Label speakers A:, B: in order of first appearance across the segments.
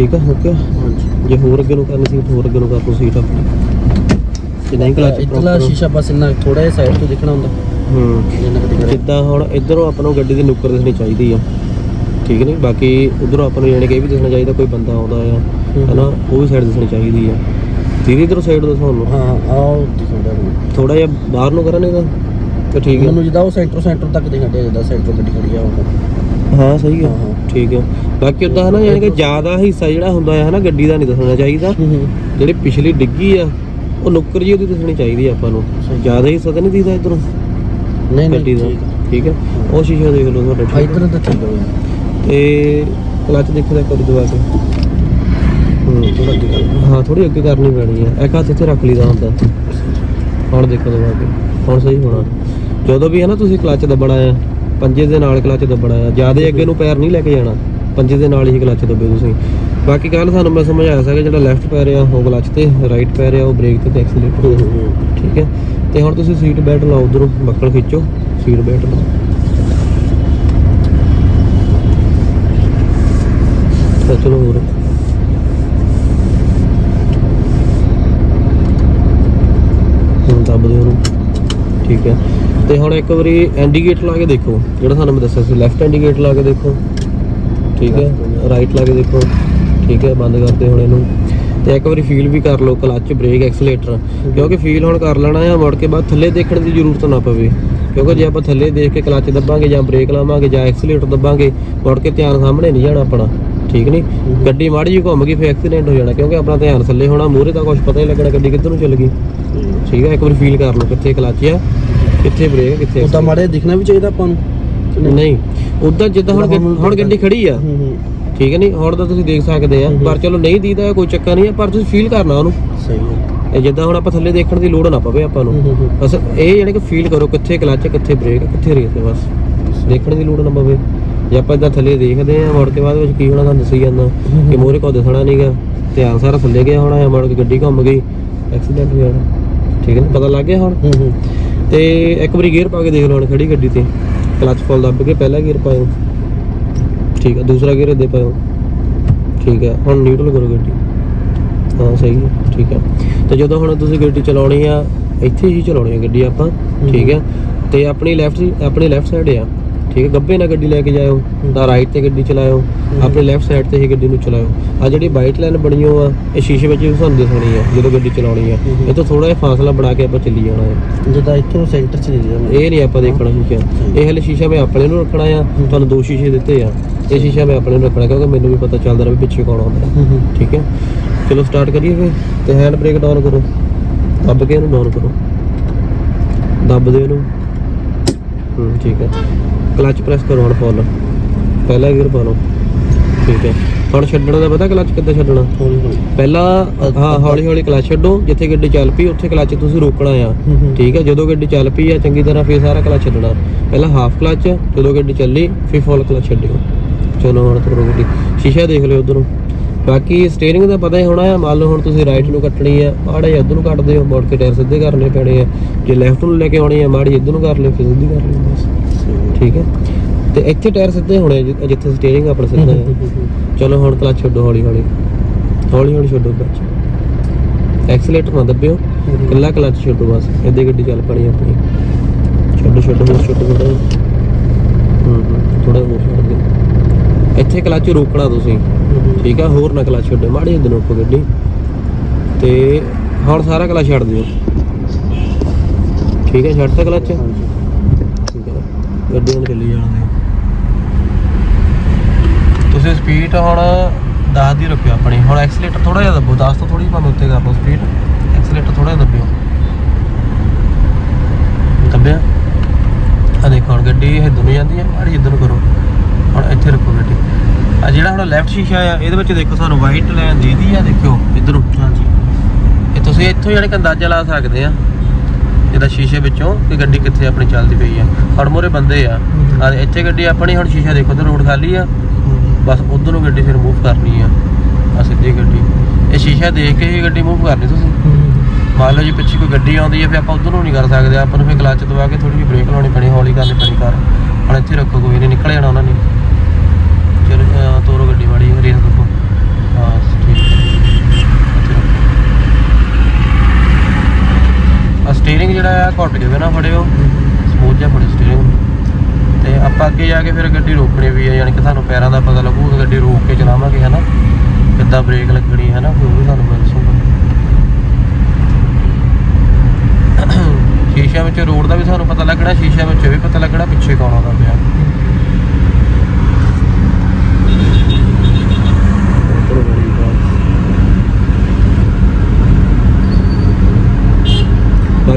A: ਠੀਕ ਹੈ ਓਕੇ?
B: ਹਾਂਜੀ।
A: ਜੇ ਹੋਰ ਅੱਗੇ ਨੂੰ ਕਰਨੀ ਸੀਟ ਹੋਰ ਅੱਗੇ ਨੂੰ ਕਰ ਲਓ ਸੀਟ ਆਪਣੀ। ਜੇ ਨਹੀਂ ਕਲਚ
B: ਇਤਲਾ ਸ਼ੀਸ਼ਾ ਬਸ ਇੰਨਾ ਥੋੜਾ ਜਿਹਾ ਸਾਈਡ ਤੋਂ ਦਿਖਣਾ ਹੁੰਦਾ।
A: ਹੂੰ। ਜਿੱਦਾਂ ਹੁਣ ਇਧਰੋਂ ਆਪਾਂ ਨੂੰ ਗੱਡੀ ਦੀ ਨੁੱਕਰ ਦਿਖਣੀ ਚਾਹੀਦੀ ਆ। ਠੀਕ ਨਹੀਂ? ਬਾਕੀ ਉਧਰੋਂ ਆਪਾਂ ਨੂੰ ਯਾਨੀ ਕਿ ਇਹ ਵੀ ਦਿਖਣਾ ਚਾਹੀਦਾ ਕੋਈ ਬੰਦਾ ਆਉਂਦਾ ਆ ਹਨਾ? ਉਹ ਵੀ ਸਾਈਡ ਦਿਖਣੀ ਚਾਹੀਦੀ ਆ। ਦੀਦੀ ਇਧਰੋਂ ਸਾਈਡ ਤੋਂ ਤੁਹਾਨੂੰ
B: ਹਾਂ ਆਓ ਦਿਖਦਾ
A: ਥੋੜਾ ਜਿਹਾ ਬਾਹਰ ਨੂੰ ਕਰਾਂ ਤਾਂ ਤਾਂ ਠੀਕ ਹੈ
B: ਮੈਨੂੰ ਜਿੱਦਾਂ ਉਹ ਸੈਂਟਰ ਸੈਂਟਰ ਤੱਕ ਦਿਖਦਾ ਜਿੱਦਾਂ ਸੈਂਟਰ ਗੱਡੀ ਖੜੀ ਆ ਉਹ।
A: ਹਾਂ ਸਹੀ ਹਾਂ। ਠੀਕ ਹੈ। ਬਾਕੀ ਉਦਾਂ ਹਨਾ ਯਾਨੀ ਕਿ ਜ਼ਿਆਦਾ ਹਿੱਸਾ ਜਿਹੜਾ ਹੁੰਦਾ ਹੈ ਹਨਾ ਗੱਡੀ ਦਾ ਨਹੀਂ ਦੱਸਣਾ ਚਾਹੀਦਾ। ਜਿਹੜੀ ਪਿਛਲੀ ਡਿੱਗੀ ਆ ਉਹ ਨੁੱਕਰ ਜੀ ਉਹਦੀ ਦੱਸਣੀ ਚਾਹੀਦੀ ਆ ਆਪਾਂ ਨੂੰ। ਜ਼ਿਆਦਾ ਹਿੱਸਾ ਤਾਂ ਨਹੀਂ ਦਿਖਦਾ ਇਧਰੋਂ?
B: ਨਹੀਂ
A: ਗੱਡੀ
B: ਨਹੀਂ
A: ਦਾ।
B: ਠੀਕ
A: ਹੈ ਉਹ ਸ਼ੀਸ਼ਾ ਦੇਖ ਲਓ ਤੁਹਾਡਾ
B: ਆ ਇਧਰ
A: ਹੈ
B: ਤਾਂ ਠੀਕ ਹੈ
A: ਤੇ ਕਲਚ ਦੇਖੋ ਤਾਂ ਕਰੀ ਦਵਾ ਕੇ। ਹੂੰ
B: ਥੋੜਾ ਅੱਗੇ
A: ਹਾਂ ਕਰਨੀ ਪੈਣੀ ਹੈ ਇੱਕ ਹੱਥ ਇੱਥੇ ਰੱਖ ਲਈਦਾ ਹੁੰਦਾ। ਹੁਣ ਦੇਖੋ ਦਵਾ ਕੇ। ਹੁਣ ਸਹੀ ਹੋਣਾ। ਜਦੋਂ ਵੀ ਹੈ ਨਾ ਤੁਸੀਂ ਕਲਚ ਦੱਬਣਾ ਆ ਪੰਜੇ ਦੇ ਨਾਲ ਕਲਚ ਦੱਬਣਾ ਆ ਜ਼ਿਆਦਾ ਅੱਗੇ ਨੂੰ ਪੈਰ ਨਹੀਂ ਲੈ ਕੇ ਜਾਣਾ। ਪੰਜੇ ਦੇ ਨਾਲ ਹੀ ਕਲਚ ਦੱਬੇ ਤੁਸੀਂ। ਬਾਕੀ ਕੱਲ ਤੁਹਾਨੂੰ ਮੈਂ ਸਮਝਾਇਆ ਸੀਗਾ ਜਿਹੜਾ ਲੈਫਟ ਪੈਰ ਆ ਉਹ ਕਲਚ ਤੇ ਰਾਈਟ ਪੈਰ ਆ ਉਹ ਬ੍ਰੇਕ ਤੇ ਤੇ ਐਕਸੀਲੇਟਰ ਠੀਕ ਹੈ। ਤੇ ਹੁਣ ਤੁਸੀਂ ਸੀਟ ਬੈਲਟ ਲਾਓ ਉਧਰੋਂ ਬੱਕਲ ਖਿੱਚੋ ਸੀਟ ਬੈਲਟ ਲਾਓ। ਤਾਂ ਚਲੋ ਹੋਰ। ਹੁਣ ਦੱਬ ਦਿਓ ਉਹਨੂੰ। ਠੀਕ ਹੈ। ਤੇ ਹੁਣ ਇੱਕ ਵਾਰੀ ਇੰਡੀਕੇਟਰ ਲਾ ਕੇ ਦੇਖੋ ਜਿਹੜਾ ਤੁਹਾਨੂੰ ਮੈਂ ਦੱਸਿਆ ਸੀ। ਲੈਫਟ ਇੰਡੀਕੇਟਰ ਲਾ ਕੇ ਦੇਖੋ। ਠੀਕ ਹੈ। ਰਾਈਟ ਲਾ ਕੇ ਦੇਖੋ। ਠੀਕ ਹੈ ਬੰਦ ਕਰਦੇ ਹੁਣ ਇਹਨੂੰ। ਤੇ ਇੱਕ ਵਾਰੀ ਫੀਲ ਵੀ ਕਰ ਲਓ ਕਲੱਚ ਬ੍ਰੇਕ ਐਕਸੀਲੇਟਰ ਕਿਉਂਕਿ ਫੀਲ ਹੁਣ ਕਰ ਲੈਣਾ ਆ ਮੁੜ ਕੇ ਬਾਅਦ ਥੱਲੇ ਦੇਖਣ ਦੀ ਜ਼ਰੂਰਤ ਨਾ ਪਵੇ। ਕਿਉਂਕਿ ਜੇ ਆਪਾਂ ਥੱਲੇ ਦੇਖ ਕੇ ਕਲੱਚ ਦੱਬਾਂਗੇ ਜਾਂ ਬ੍ਰੇਕ ਲਾਵਾਂਗੇ ਜਾਂ ਐਕਸੀਲੇਟਰ ਦੱਬਾਂਗੇ ਮੁੜ ਕੇ ਧਿਆਨ ਸਾਹਮਣੇ ਨਹੀਂ ਜਾਣਾ ਆਪਣਾ। ਠੀਕ ਨਹੀਂ? ਗੱਡੀ ਮਾੜੀ ਜਿਹੀ ਘੁੰਮ ਗਈ ਫਿਰ ਐਕਸੀਡੈਂਟ ਹੋ ਜਾਣਾ ਕਿਉਂਕਿ ਆਪਣਾ ਧਿਆਨ ਥੱਲੇ ਹੋਣਾ ਮੂਹਰੇ ਤਾਂ ਕੁਝ ਪਤਾ ਹੀ ਲੱਗਣਾ ਗੱਡੀ ਕਿੱਧਰ ਨੂੰ ਚੱਲ ਗਈ। ਠੀਕ ਹੈ ਇੱਕ ਵਾਰੀ ਫੀਲ ਕਰ ਲਓ ਕਿੱਥੇ ਕਲੱਚ ਆ ਕਿੱਥੇ ਬ੍ਰੇਕ ਕਿੱਥੇ
B: ਉਦਾਂ ਮਾੜੇ ਦਿਖਣਾ ਵੀ ਚਾਹੀਦਾ ਆਪਾਂ ਨੂੰ।
A: ਨਹੀਂ? ਉਦਾਂ ਜਿੱਦਾਂ ਹੁਣ ਹੁਣ ਗੱਡੀ ਖੜੀ ਆ। ਠੀਕ ਹੈ ਨਹੀਂ ਹੁਣ ਤਾਂ ਤੁਸੀਂ ਦੇਖ ਸਕਦੇ ਆ ਪਰ ਚਲੋ ਨਹੀਂ ਦੀਦਾ ਕੋਈ ਚੱਕਰ ਨਹੀਂ ਆ ਪਰ ਤੁਸੀਂ ਫੀਲ ਕਰਨਾ ਉਹਨੂੰ।
B: ਸਹੀ ਹੈ
A: ਇਹ ਜਿੱਦਾਂ ਹੁਣ ਆਪਾਂ ਥੱਲੇ ਦੇਖਣ ਦੀ ਲੋੜ ਨਾ ਪਵੇ ਆਪਾਂ ਨੂੰ। ਬਸ ਇਹ ਯਾਨੀ ਕਿ ਫੀਲ ਕਰੋ ਕਿੱਥੇ ਕਲੱਚ ਕਿੱਥੇ ਬ੍ਰੇਕ ਕਿੱਥੇ ਰੇਸ ਬਸ। ਦੇਖਣ ਦੀ ਲੋੜ ਨਾ ਪਵੇ। ਜੇ ਆਪਾਂ ਇਦਾਂ ਥੱਲੇ ਦੇਖਦੇ ਆ ਮੁੜ ਕੇ ਬਾਅਦ ਵਿੱਚ ਕੀ ਹੋਣਾ ਤੁਹਾਨੂੰ ਦੱਸੀ ਜਾਂਦਾ। ਕਿ ਮੋਰੇ ਕੋ ਦਿਖਣਾ ਨਹੀਂਗਾ ਧਿਆਨ ਸਾਰਾ ਥੱਲੇ ਗਿਆ ਹੋਣਾ ਆ ਮੁੜ ਕੇ ਗੱਡੀ ਘੁੰਮ ਗਈ। ਐਕਸੀਡੈਂਟ ਹੋ ਜਾਣਾ ਠੀਕ ਹੈ ਪਤਾ ਲੱਗ ਗਿਆ ਹੁਣ?
B: ਹੂੰ ਹੂੰ।
A: ਤੇ ਇੱਕ ਵਾਰੀ ਗੇਅਰ ਪਾ ਕੇ ਦੇਖ ਲਓ ਹੁਣ ਖੜੀ ਗੱਡੀ ਤੇ। ਕਲੱਚ ਫੁੱਲ ਦੱਬ ਕੇ ਪਹਿਲਾ ਗੇਅਰ ਪਾਇਓ। ਠੀਕ ਹੈ? ਦੂਸਰਾ ਗੇਅਰ ਦੇ ਪਾਇਓ। ਠੀਕ ਹੈ? ਹੁਣ ਨਿਊਟਰਲ ਕਰੋ ਗੱਡੀ। ਹਾਂ ਸਹੀ ਹੈ। ਠੀਕ ਹੈ? ਤੇ ਜਦੋਂ ਹੁਣ ਤੁਸੀਂ ਗੱਡੀ ਚਲਾਉਣੀ ਆ ਇੱਥੇ ਹੀ ਚਲਾਉਣੀ ਆ ਗੱਡੀ ਆਪਾਂ। ਠੀਕ ਹੈ। ਤੇ ਆਪਣੀ ਲੈਫਟ ਆਪਣੀ ਲੈਫਟ ਸਾਈਡ ਆ। ਠੀਕ ਹੈ ਗੱਬੇ ਨਾਲ ਗੱਡੀ ਲੈ ਕੇ ਜਾਇਓ ਤਾਂ ਰਾਈਟ ਤੇ ਗੱਡੀ ਚਲਾਇਓ ਆਪਣੀ ਲੈਫਟ ਸਾਈਡ ਤੇ ਹੀ ਗੱਡੀ ਨੂੰ ਚਲਾਇਓ। ਆ ਜਿਹੜੀ ਵਾਈਟ ਲਾਈਨ ਬਣੀ ਹੋ ਆ ਇਹ ਸ਼ੀਸ਼ੇ ਵਿੱਚ ਵੀ ਤੁਹਾਨੂੰ ਦਿਖਣੀ ਆ ਜਦੋਂ ਗੱਡੀ ਚਲਾਉਣੀ ਆ। ਇਹ ਤੋਂ ਥੋੜਾ ਜਿਹਾ ਫਾਸਲਾ ਬਣਾ ਕੇ ਆਪਾਂ ਚੱਲੀ ਜਾਣਾ ਹੈ
B: ਜਿੱਦਾਂ ਇੱਥੋਂ ਸੈਂਟਰ ਚ ਨਹੀਂ ਜਾਣਾ
A: ਇਹ ਨਹੀਂ ਆਪਾਂ ਦੇਖਣਾ ਸ਼ੀਸ਼ਾ। ਇਹ ਹਲੇ ਸ਼ੀਸ਼ਾ ਮੈਂ ਆਪਣੇ ਨੂੰ ਰੱਖਣਾ ਆ ਤੁਹਾਨੂੰ ਦੋ ਸ਼ੀਸ਼ੇ ਦਿੱਤੇ ਆ। ਇਹ ਸ਼ੀਸ਼ਾ ਮੈਂ ਆਪਣੇ ਨੂੰ ਰੱਖਣਾ ਕਿਉਂਕਿ ਮੈਨੂੰ ਵੀ ਪਤਾ ਚੱਲਦਾ ਰਹੇ ਪਿੱਛੇ ਕੌਣ ਆਉਂਦਾ।
B: ਹੂੰ ਹੂੰ।
A: ਠੀਕ ਹੈ। ਚਲੋ ਸਟਾਰਟ ਕਰੀਏ ਫਿਰ। ਤੇ ਹੈਂਡ ਬ੍ਰੇਕ ਡਾਊਨ ਕਰੋ। ਦੱਬ ਕੇ ਇਹਨੂੰ ਡਾਊਨ ਕਰੋ। ਦੱਬ ਦਿਓ ਇਹਨੂੰ। ਹੂੰ ਠੀਕ ਹੈ। ਕਲਚ ਪ੍ਰੈਸ ਕਰੋ ਹੁਣ ਫੁੱਲ ਪਹਿਲਾ ਗੇਅਰ ਪਾ ਲਓ। ਠੀਕ ਹੈ। ਹੁਣ ਛੱਡਣਾ ਦਾ ਪਤਾ ਕਲਚ ਕਿੱਦਾਂ ਛੱਡਣਾ?
B: ਹੌਲੀ ਹੌਲੀ।
A: ਪਹਿਲਾਂ ਹਾਂ ਹੌਲੀ ਹੌਲੀ ਕਲਚ ਛੱਡੋ। ਜਿੱਥੇ ਗੱਡੀ ਚੱਲ ਪਈ ਉੱਥੇ ਕਲਚ ਤੁਸੀਂ ਰੋਕਣਾ ਆ।
B: ਹੂੰ ਹੂੰ।
A: ਠੀਕ ਹੈ। ਜਦੋਂ ਗੱਡੀ ਚੱਲ ਪਈ ਆ ਚੰਗੀ ਤਰ੍ਹਾਂ ਫੇਰ ਸਾਰਾ ਕਲਚ ਛੱਡਣਾ। ਪਹਿਲਾਂ ਹਾਫ ਕਲਚ ਜਦੋਂ ਗੱਡੀ ਚੱਲੀ ਫਿਰ ਫੁੱਲ ਕਲਚ ਛੱਡਿਓ। ਚਲੋ ਹੁਣ ਤੋਰੋ ਗੱਡੀ ਸ਼ੀਸ਼ਾ ਦੇਖ ਲਿਓ ਉਧਰੋਂ। ਬਾਕੀ ਸਟੀਅਰਿੰਗ ਦਾ ਪਤਾ ਹੀ ਹੋਣਾ ਆ। ਮੰਨ ਲਓ ਹੁਣ ਤੁਸੀਂ ਰਾਈਟ ਨੂੰ ਕੱਟਣੀ ਆ। ਮਾੜਾ ਇੱਧਰ ਨੂੰ ਕੱਟਦੇ ਹੋ ਮੁੜ ਕੇ ਟਾਇਰ ਸਿੱਧੇ ਕਰਨੇ ਪੈਣੇ ਆ। ਜੇ ਲੈਫਟ ਨੂੰ ਲੈ ਕੇ ਆਉਣੀ ਆ ਮਾੜੀ ਇੱਧਰ ਨੂੰ ਕਰ ਲਿਓ ਫਿਰ ਸਿੱਧੀ ਕਰ ਲਿਓ ਬਸ। ਠੀਕ ਹੈ? ਤੇ ਇੱਥੇ ਟਾਇਰ ਸਿੱਧੇ ਹੋਣੇ ਆ ਜਿ- ਜਿੱਥੇ ਸਟੀਅਰਿੰਗ ਆਪਣਾ ਸਿੱਧਾ ਹੈ ਚਲੋ ਹੁਣ ਕਲਚ ਛੱਡੋ ਹੌਲੀ ਹੌਲੀ। ਹੌਲੀ ਹੌਲੀ ਛੱਡੋ ਕਲਚ ਐਕਸੀਲੇਟਰ ਨਾ ਦੱਬਿਓ। ਕੱਲਾ ਕਲਚ ਛੱਡੋ ਬਸ। ਇੱਦੇ ਗੱਡੀ ਚੱਲ ਪਣੀ ਆਪਣੀ। ਛੱਡੋ ਛੱਡੋ ਹੋਰ ਛੱਡੋ ਥੋੜਾ ਹੂੰ ਹੂੰ ਥੋੜਾ ਹੋਰ ਛੱਡ ਦਿਓ। ਇੱਥੇ ਕਲਚ ਰੋਕਣਾ ਤੁਸੀਂ। ਠੀਕ ਆ? ਹੋਰ ਨਾ ਕਲਚ ਛੱਡੋ। ਮਾੜੀ ਜਿਹੀ ਰੋਕੋ ਗੱਡੀ। ਤੇ ਹੁਣ ਸਾਰਾ ਕਲਚ ਛੱਡ ਦਿਓ। ਠੀਕ ਹੈ? ਛੱਡਤਾ ਕਲਚ ਹੈ ਗੱਡੀ ਹੁਣ ਚੱਲੀ ਜਾਣ ਦਿਓ ਤੁਸੀਂ ਸਪੀਡ ਹੁਣ 10 ਦੀ ਰੱਖਿਓ ਆਪਣੀ। ਹੁਣ ਐਕਸੀਲੇਟਰ ਥੋੜਾ ਜਿਹਾ ਦੱਬੋ 10 ਤੋਂ ਥੋੜੀ ਭਾਵੇਂ ਉੱਤੇ ਕਰ ਲਓ ਸਪੀਡ ਐਕਸੀਲੇਟਰ ਥੋੜਾ ਜਿਹਾ ਦੱਬਿਓ। ਦੱਬਿਆ? ਆ ਦੇਖੋ ਹੁਣ ਗੱਡੀ ਇਹ ਦੁਨੀ ਜਾਂਦੀ ਹੈ ਮਾੜੀ ਇੱਧਰ ਕਰੋ। ਹੁਣ ਇੱਥੇ ਰੱਖੋ ਗੱਡੀ। ਆ ਜਿਹੜਾ ਹੁਣ ਲੈਫਟ ਸ਼ੀਸ਼ਾ ਆ ਇਹਦੇ ਵਿੱਚ ਦੇਖੋ ਸਾਨੂੰ ਵਾਈਟ ਲਾਈਨ ਦੀਦੀ ਆ ਦੇਖਿਓ ਇੱਧਰੋਂ
B: ਹਾਂਜੀ।
A: ਇਹ ਤੁਸੀਂ ਇੱਥੋਂ ਜਾਨੀ ਕਿ ਅੰਦਾਜ਼ਾ ਲਾ ਸਕਦੇ ਆ। ਇਹਦਾ ਸ਼ੀਸ਼ੇ ਵਿੱਚੋਂ ਕਿ ਗੱਡੀ ਕਿੱਥੇ ਆਪਣੀ ਚੱਲਦੀ ਪਈ ਆ। ਹੁਣ ਮੋਰੇ ਬੰਦੇ ਆ। ਆ ਇੱਥੇ ਗੱਡੀ ਆਪਣੀ ਹੁਣ ਸ਼ੀਸ਼ਾ ਦੇਖੋ ਤੇ ਰੋਡ ਖਾਲੀ ਆ। ਬਸ ਉਧਰ ਨੂੰ ਗੱਡੀ ਫਿਰ ਮੂਵ ਕਰਨੀ ਆ। ਆ ਸਿੱਧੀ ਗੱਡੀ। ਇਹ ਸ਼ੀਸ਼ਾ ਦੇਖ ਕੇ ਹੀ ਗੱਡੀ ਮੂਵ ਕਰਨੀ ਤੁਸੀਂ। ਮੰਨ ਲਓ ਜੀ ਪਿੱਛੇ ਕੋਈ ਗੱਡੀ ਆਉਂਦੀ ਹੈ ਫਿਰ ਆਪਾਂ ਉਧਰ ਨੂੰ ਨਹੀਂ ਕਰ ਸਕਦੇ। ਆਪਾਂ ਨੂੰ ਫਿਰ ਕਲੱਚ ਦਬਾ ਕੇ ਥੋੜੀ ਜਿਹੀ ਬ੍ਰੇਕ ਲਾਉਣੀ ਪੈਣੀ ਹੌਲੀ ਕਰਨੀ ਪੈਣੀ ਕਾਰ ਹੁਣ ਇੱਥੇ ਰੱਖੋ ਕੋਈ ਨਹੀਂ ਨਿਕਲ ਜਾਣਾ ਉਹਨਾਂ ਨੇ ਚਲੋ ਅਹ ਤੋਰੋ ਗੱਡੀ ਮਾੜੀ ਰੇਸ ਦੇਖੋ ਹਾਂ ਘੁੱਟ ਕੇ ਨਾ ਫੜਿਓ ਸਮੂਥ ਜਿਹਾ ਫੜਿਓ ਸਟੀਅਰਿੰਗ ਤੇ ਆਪਾਂ ਅੱਗੇ ਜਾ ਕੇ ਫਿਰ ਗੱਡੀ ਰੋਕਣੀ ਵੀ ਹੈ ਯਾਨੀ ਕਿ ਤੁਹਾਨੂੰ ਪੈਰਾਂ ਦਾ ਪਤਾ ਲੱਗੂ ਗੱਡੀ ਰੋਕ ਕੇ ਚਲਾਵਾਂਗੇ, ਹਨਾ? ਕਿੱਦਾਂ ਬ੍ਰੇਕ ਲੱਗਣੀ ਹੈ ਨਾ ਉਹ ਵੀ ਤੁਹਾਨੂੰ ਮੈਂ ਦੱਸੂਗਾ। ਸ਼ੀਸ਼ਿਆਂ ਵਿੱਚ ਰੋਡ ਦਾ ਵੀ ਤੁਹਾਨੂੰ ਪਤਾ ਲੱਗਣਾ, ਸ਼ੀਸ਼ਿਆਂ ਵਿੱਚ ਵੀ ਪਤਾ ਲੱਗਣਾ ਪਿੱਛੇ ਕੌਣ ਆਉਂਦਾ ਪਿਆ।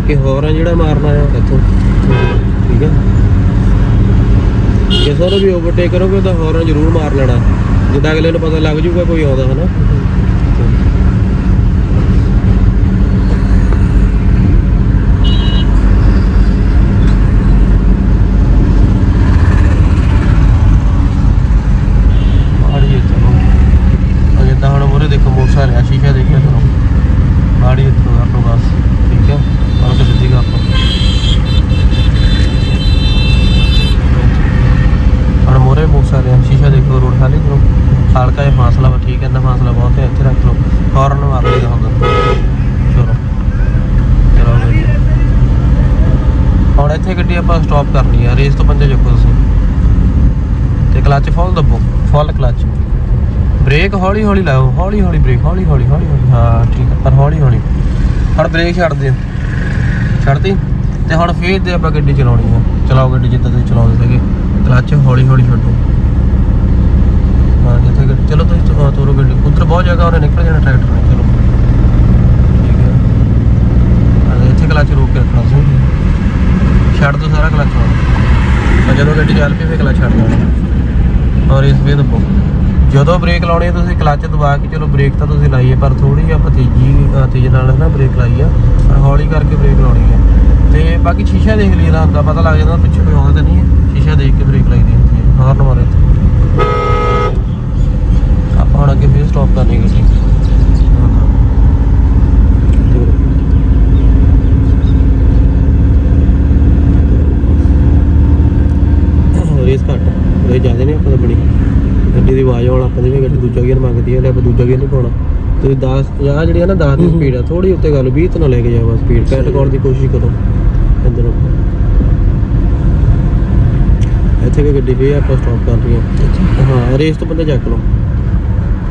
A: ਬਾਕੀ ਹੌਰਨ ਜਿਹੜਾ ਮਾਰਨਾ ਆ ਇੱਥੋਂ। ਠੀਕ ਹੈ ਜੇ ਸੋਰ ਵੀ ਓਵਰਟੇਕ ਕਰੋਗੇ ਤਾਂ ਹੌਰਨ ਜ਼ਰੂਰ ਮਾਰ ਲੈਣਾ। ਜਿੱਦਾਂ ਅਗਲੇ ਨੂੰ ਪਤਾ ਲੱਗ ਜੂਗਾ ਕੋਈ ਆਉਂਦਾ ਹਨਾ। ਹੁਣ ਮੋਰੇ ਦੇਖੋ ਮੋਟਰਸਾਈਕਲ ਆ ਸ਼ੀਸ਼ਾ ਦੇਖਿਆ ਕਰੋ। ਮਾੜੀ ਇੱਥੋਂ ਕਰ ਬਸ। ਠੀਕ ਹੈ ਔਰ ਸਿੱਧੀ ਕਰ ਲਓ ਹੁਣ ਮੋਰੇ ਮੋਟਰਸਾਈਕਲ ਆ ਸ਼ੀਸ਼ਾ ਦੇਖੋ, ਰੋਡ ਖਾਲੀ ਕਰੋ। ਹਲਕਾ ਜਿਹਾ ਫਾਸਲਾ ਵਾ, ਠੀਕ ਹੈ, ਇੰਨਾ ਫਾਸਲਾ ਬਹੁਤ ਹੈ ਇੱਥੇ ਰੱਖ ਲਓ। ਹੌਰਨ ਮਾਰ ਲਈਦਾ ਹੁੰਦਾ। ਚਲੋ। ਚਲੋ ਹੁਣ ਇੱਥੇ ਗੱਡੀ ਆਪਾਂ ਸਟਾਪ ਕਰਨੀ ਆ। ਰੇਸ ਤੋਂ ਪੰਜੇ ਚੱਕੋ ਤੁਸੀਂ। ਤੇ ਕਲੱਚ ਫੁੱਲ ਦੱਬੋ। ਫੁੱਲ ਕਲੱਚ ਬ੍ਰੇਕ ਹੌਲੀ ਹੌਲੀ ਲਾਓ ਹੌਲੀ ਹੌਲੀ ਬ੍ਰੇਕ ਹੌਲੀ ਹੌਲੀ ਹੌਲੀ ਹੌਲੀ ਹਾਂ, ਠੀਕ ਹੈ, ਪਰ ਹੌਲੀ ਹੌਲੀ ਹੁਣ ਬ੍ਰੇਕ ਛੱਡ ਦਿਓ ਛੱਡਤੀ? ਤੇ ਹੁਣ ਫੇਰ ਦੇ ਆਪਾਂ ਗੱਡੀ ਚਲਾਉਣੀ ਆ। ਚਲਾਓ ਗੱਡੀ ਜਿੱਦਾਂ ਤੁਸੀਂ ਚਲਾਉਂਦੇ ਸੀਗੇ। ਕਲੱਚ ਹੌਲੀ ਹੌਲੀ ਛੱਡੋ। ਹਾਂ, ਜਿੱਥੇ ਗੱਡੀ ਚਲੋ ਤੁਸੀਂ ਤੋਰੋ ਗੱਡੀ। ਉਧਰ ਬਹੁਤ ਜਗ੍ਹਾ ਉਹਨੇ ਨਿਕਲ ਜਾਣਾ ਟਰੈਕਟਰ ਨੇ, ਚਲੋ। ਠੀਕ ਹੈ ਹਾਂ ਇੱਥੇ ਕਲੱਚ ਰੋਕ ਕੇ ਰੱਖਣਾ ਸੀ। ਛੱਡ ਦੋ ਸਾਰਾ ਕਲੱਚ ਹੁਣ। ਜਦੋਂ ਗੱਡੀ ਚੱਲ ਪਈ, ਫੇਰ ਕਲੱਚ ਛੱਡ ਦੇਣਾ। ਔਰ ਇਸ ਵੇ ਦੱਬੋ ਜਦੋਂ ਬ੍ਰੇਕ ਲਾਉਣੀ ਹੈ ਤੁਸੀਂ ਕਲੱਚ ਦਬਾ ਕੇ ਚਲੋ ਬ੍ਰੇਕ ਤਾਂ ਤੁਸੀਂ ਲਾਈ ਹੈ ਪਰ ਥੋੜੀ ਜਿਹੀ ਆਪਾਂ ਤੇਜ਼ੀ ਅ, ਤੇਜ਼ ਨਾਲ ਨਾ ਬ੍ਰੇਕ ਲਾਈ ਆ ਪਰ ਹੌਲੀ ਕਰਕੇ ਬ੍ਰੇਕ ਲਾਉਣੀ ਹੈ ਤੇ ਬਾਕੀ ਸ਼ੀਸ਼ਾ ਦੇਖ ਲਈਦਾ ਹੁੰਦਾ ਪਤਾ ਲੱਗ ਜਾਂਦਾ ਪਿੱਛੇ ਕੋਈ ਆਉਂਦਾ ਤਾਂ ਨਹੀਂ ਹੈ ਸ਼ੀਸ਼ਾ ਦੇਖ ਕੇ ਬ੍ਰੇਕ ਲਾਈਦੀ ਹੁੰਦੀ ਹੈ ਹਾਰਨ ਮਾਰੇ ਇੱਥੇ ਆਪਾਂ ਹੁਣ ਅੱਗੇ ਫੇਰ ਸਟਾਪ ਕਰਨੀ ਗੱਡੀ। ਰੇਸ ਘੱਟ ਰੇਸ ਜ਼ਿਆਦਾ ਨਹੀਂ ਆਪਾਂ ਤਾਂ ਬੜੀ। ਗੱਡੀ ਦੀ ਆਵਾਜ਼ ਆਉਣ ਆਪਾਂ ਗੱਡੀ ਦੂਜਾ ਗੇਅਰ ਮੰਗਦੀ ਹੈ ਲੈ ਆਪਾਂ ਦੂਜਾ ਗੇਅਰ ਨਹੀਂ ਪਾਉਣਾ। ਤੁਸੀਂ 10 ਜਾਂ ਜਿਹੜੀ ਆ ਨਾ 10 ਦੀ ਸਪੀਡ ਆ ਥੋੜੀ ਉੱਤੇ ਗੱਲ 20 ਤੋਂ ਨਾ ਲੈ ਕੇ ਜਾਓ ਸਪੀਡ ਘੱਟ ਕਰਨ ਦੀ ਕੋਸ਼ਿਸ਼ ਕਰੋ। ਅੰਦਰੋਂ ਇੱਥੇ ਵੀ ਗੱਡੀ ਫੇਰ ਆਪਾਂ ਸਟਾਪ ਕਰ ਰਹੀ ਹਾਂ ਹਾਂ ਰੇਸ ਤੋਂ ਬੰਦੇ ਚੱਕ ਲਓ।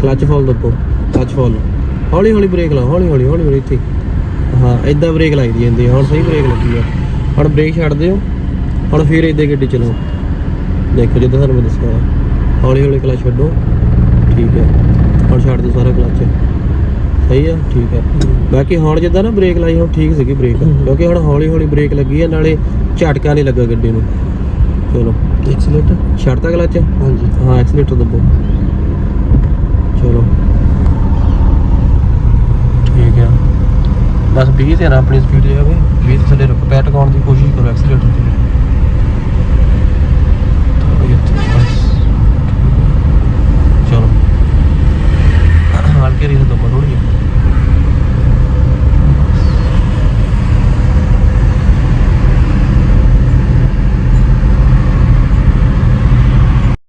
A: ਕਲੱਚ ਫੋਲ ਦੱਬੋ ਕਲੱਚ ਫੋਲ ਹੌਲੀ ਹੌਲੀ ਬ੍ਰੇਕ ਲਾਓ ਹੌਲੀ ਹੌਲੀ ਹੌਲੀ ਹੌਲੀ ਇੱਥੇ। ਹਾਂ ਇਦਾਂ ਬ੍ਰੇਕ ਲੱਗਦੀ ਜਾਂਦੀ ਹੈ ਹੁਣ ਸਹੀ ਬ੍ਰੇਕ ਲੱਗੀ ਆ। ਹੁਣ ਬ੍ਰੇਕ ਛੱਡ ਦਿਓ ਹੁਣ ਫੇਰ ਇਦਾਂ ਗੱਡੀ ਚਲਾਓ ਦੇਖੋ ਜਿੱਦਾਂ ਤੁਹਾਨੂੰ ਮੈਂ ਦੱਸਿਆ। ਹੌਲੀ ਹੌਲੀ ਕਲੱਚ ਛੱਡੋ। ਠੀਕ ਹੈ। ਹੁਣ ਛੱਡ ਦਿਓ ਸਾਰਾ ਕਲੱਚ। ਸਹੀ ਆ? ਠੀਕ ਹੈ। ਬਾਕੀ ਹੁਣ ਜਿੱਦਾਂ ਨਾ ਬ੍ਰੇਕ ਲਾਈ ਹੁਣ ਠੀਕ ਸੀਗੀ ਬ੍ਰੇਕ ਕਿਉਂਕਿ ਹੁਣ ਹੌਲੀ ਹੌਲੀ ਬ੍ਰੇਕ ਲੱਗੀ ਆ ਨਾਲੇ ਝਟਕਾ ਨਹੀਂ ਲੱਗਾ ਗੱਡੀ ਨੂੰ। ਚਲੋ।
B: ਐਕਸਲੇਟਰ
A: ਛੱਡਤਾ ਕਲੱਚ?
B: ਹਾਂਜੀ।
A: ਹਾਂ ਐਕਸੀਲੇਟਰ ਦੱਬੋ। ਚਲੋ। ਠੀਕ ਹੈ। ਬਸ 20 ਤੇ ਨਾ ਆਪਣੀ ਸਪੀਡ ਜਾਵੇ 20 ਤੇ ਥੱਲੇ ਰੁਕ ਪੈਟ ਕਾਉਣ ਦੀ ਕੋਸ਼ਿਸ਼ ਕਰੋ ਐਕਸੀਲੇਟਰ ਤੇ।